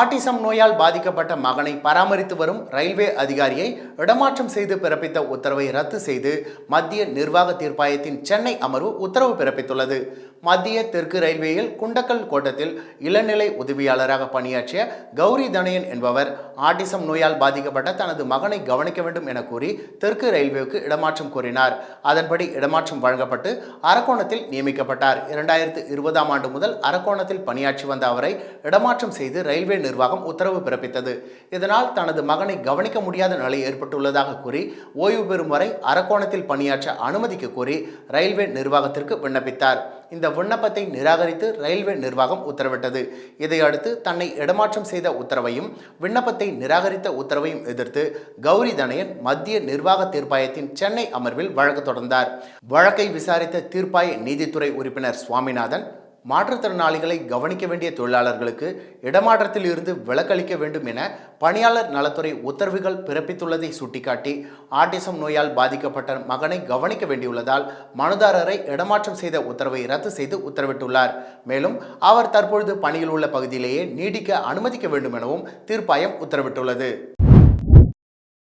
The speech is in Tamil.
autism நோயால் பாதிக்கப்பட்ட மகனை பராமரித்து வரும் ரயில்வே அதிகாரியை இடமாற்றம் செய்து பிறப்பித்த உத்தரவை ரத்து செய்து மத்திய நிர்வாக தீர்ப்பாயத்தின் சென்னை அமர்வு உத்தரவு பிறப்பித்துள்ளது. மத்திய தெற்கு ரயில்வேயில் குண்டக்கல் கோட்டத்தில் இளநிலை உதவியாளராக பணியாற்றிய கௌரி தனயன் என்பவர் ஆட்டிசம் நோயால் பாதிக்கப்பட்ட தனது மகனை கவனிக்க வேண்டும் என கூறி தெற்கு ரயில்வேவுக்கு இடமாற்றம் கோரினார். அதன்படி இடமாற்றம் வழங்கப்பட்டு அரக்கோணத்தில் நியமிக்கப்பட்டார். இரண்டாயிரத்து இருபதாம் ஆண்டு முதல் அரக்கோணத்தில் பணியாற்றி வந்த அவரை இடமாற்றம் செய்து ரயில்வே நிர்வாகம் உத்தரவு பிறப்பித்தது. இதனால் தனது மகனை கவனிக்க முடியாத நிலை ஏற்பட்டுள்ளதாக கூறி ஓய்வு பெறும் வரை அரக்கோணத்தில் பணியாற்ற அனுமதிக்க கோரி ரயில்வே நிர்வாகத்திற்கு விண்ணப்பித்தார். இந்த விண்ணப்பத்தை நிராகரித்து ரயில்வே நிர்வாகம் உத்தரவிட்டது. இதையடுத்து தன்னை இடமாற்றம் செய்த உத்தரவையும் விண்ணப்பத்தை நிராகரித்த உத்தரவையும் எதிர்த்து கௌரி தனயன் மத்திய நிர்வாக தீர்ப்பாயத்தின் சென்னை அமர்வில் வழக்கு தொடர்ந்தார். வழக்கை விசாரித்த தீர்ப்பாய நீதித்துறை உறுப்பினர் சுவாமிநாதன் மாற்றுத்திறனாளிகளை கவனிக்க வேண்டிய தொழிலாளர்களுக்கு இடமாற்றத்தில் இருந்து விலக்களிக்க வேண்டும் என பணியாளர் நலத்துறை உத்தரவுகள் பிறப்பித்துள்ளதை சுட்டிக்காட்டி ஆட்டிசம் நோயால் பாதிக்கப்பட்ட மகனை கவனிக்க வேண்டியுள்ளதால் மனுதாரரை இடமாற்றம் செய்த உத்தரவை ரத்து செய்து உத்தரவிட்டுள்ளார். மேலும் அவர் தற்பொழுது பணியில் உள்ள பகுதியிலேயே நீடிக்க அனுமதிக்க வேண்டும் எனவும் தீர்ப்பாயம் உத்தரவிட்டுள்ளது.